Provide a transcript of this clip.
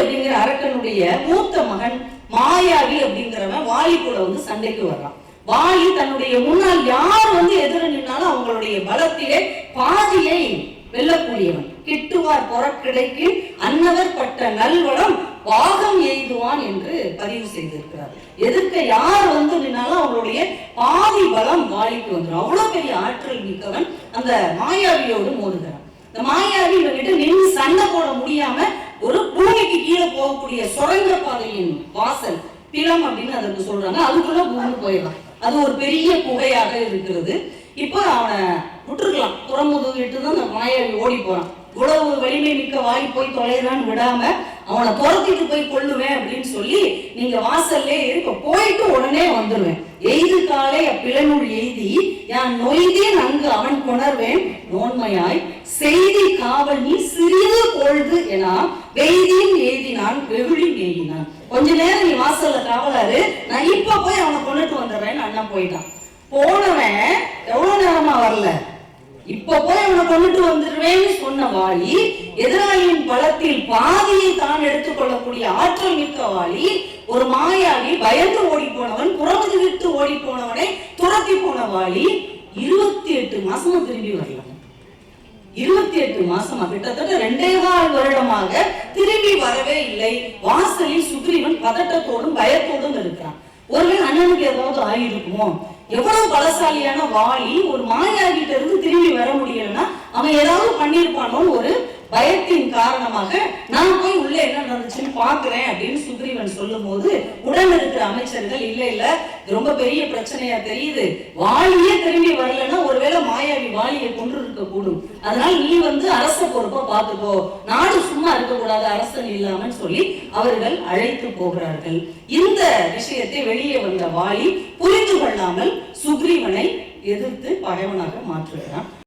அப்படிங்கிற அரக்கனுடைய மூத்த மகன் மாயாவி அப்படிங்கிறவன் வாலி கூட வந்து சண்டைக்கு வர்றான். வாலி தன்னுடைய முன்னால் யார் வந்து எதிர நின்னாலும் அவங்களுடைய பலத்திலே பாதியை வெல்லக்கூடியவன். கிட்டுவார் பொறக்கிடைக்கு அன்னவர் பட்ட நல்வளம் பாகம் எய்துவான் என்று பதிவு செய்திருக்கிறார். எதிர்க்க யார் வந்து நின்னாலும் அவங்களுடைய பாதி பலம் வாலிக்கு வந்துடும். அவ்வளவு பெரிய ஆற்றல் மிக்கவன் அந்த மாயாவியோடு மோதுகிறான். இந்த மாயாவி இவங்கிட்ட நின்று போகக்கூடிய சுரங்க பாதையின் வாசல் பிலம் அப்படின்னு அதற்கு சொல்றாங்க. அதுக்குள்ள பூமி போயிடலாம். அது ஒரு பெரிய குகையாக இருக்கிறது. இப்போ அவனை விட்டுருக்கலாம். துறமுதுகிட்டு தான் அந்த மாயாவி ஓடி போறான். இவ்வளவு வலிமை மிக்க வாய் போய் தொலைறான்னு விடாம அவனை துரத்திட்டு போய் கொள்ளுவேன் அப்படின்னு சொல்லி நீங்க வாசல்ல இருக்க. போயிட்டு உடனே வந்துடுவேன் எய்து காலை அப்பிளனுள் எய்தி யான் நொய்தே நன்கு அவன் கொணர்வேன். நோன்மையாய் செய்தி காவல் நீ சிறிது பொழுது என வெய்தியும் எய்தினான். வெகுளியும் எய்தினான் கொஞ்ச நேரம் நீ வாசல்ல காவலாரு நான் இப்ப போய் அவனை கொண்டுட்டு வந்துடுறேன்னு அண்ணா போயிட்டான். போனவன் எவ்வளவு நேரமா வரல? இப்ப போய் அவனை கொண்டுட்டு வந்துடுவேன்னு சொன்ன வாலி எதிராளியின் பலத்தில் பாதியை தான் எடுத்துக்கொள்ளக்கூடிய ஆற்றல் மிக்க வாலி ஒரு மாயாவி பயந்து ஓடி போனவன் புறமுது விட்டு ஓடி போனவனை துரத்தி போன வாலி இருபத்தி எட்டு மாசமா திரும்பி வரலாம் இருபத்தி எட்டு மாசமா கிட்டத்தட்ட ரெண்டே கால் வருடமாக திரும்பி வரவே இல்லை. வாசலில் சுக்ரீவன் பதட்டத்தோடும் பயத்தோடும் இருக்கிறான். ஒருவேளை அண்ணனுக்கு ஏதாவது ஆயிருக்குமோ? எவ்வளவு பலசாலியான வாலி ஒரு மாயாகிட்ட இருந்து திரும்பி வர முடியலன்னா அவன் ஏதாவது பண்ணியிருப்பானோ ஒரு பயத்தின் காரணமாக நான் போய் உள்ள என்ன நடந்துச்சுன்னு பாக்குறேன் அப்படின்னு சுக்ரீவன் சொல்லும் போது உடன் இருக்கிற அமைச்சர்கள் இல்ல இல்ல ரொம்ப பெரிய பிரச்சனையா தெரியுது. வாலியே திரும்பி வரலன்னா வாலியை கொண்டு இருக்க கூடும் அதனால நீ வந்து அரச பொறுப்பை பார்த்துக்கோ. நாடு சும்மா இருக்கக்கூடாது அரசன் இல்லாமல் சொல்லி அவர்கள் அழைத்து போகிறார்கள். இந்த விஷயத்தை வெளியே வந்த வாலி புரிந்து கொள்ளாமல் சுக்ரீவனை எதிர்த்து பகைவனாக மாற்றுகிறான்.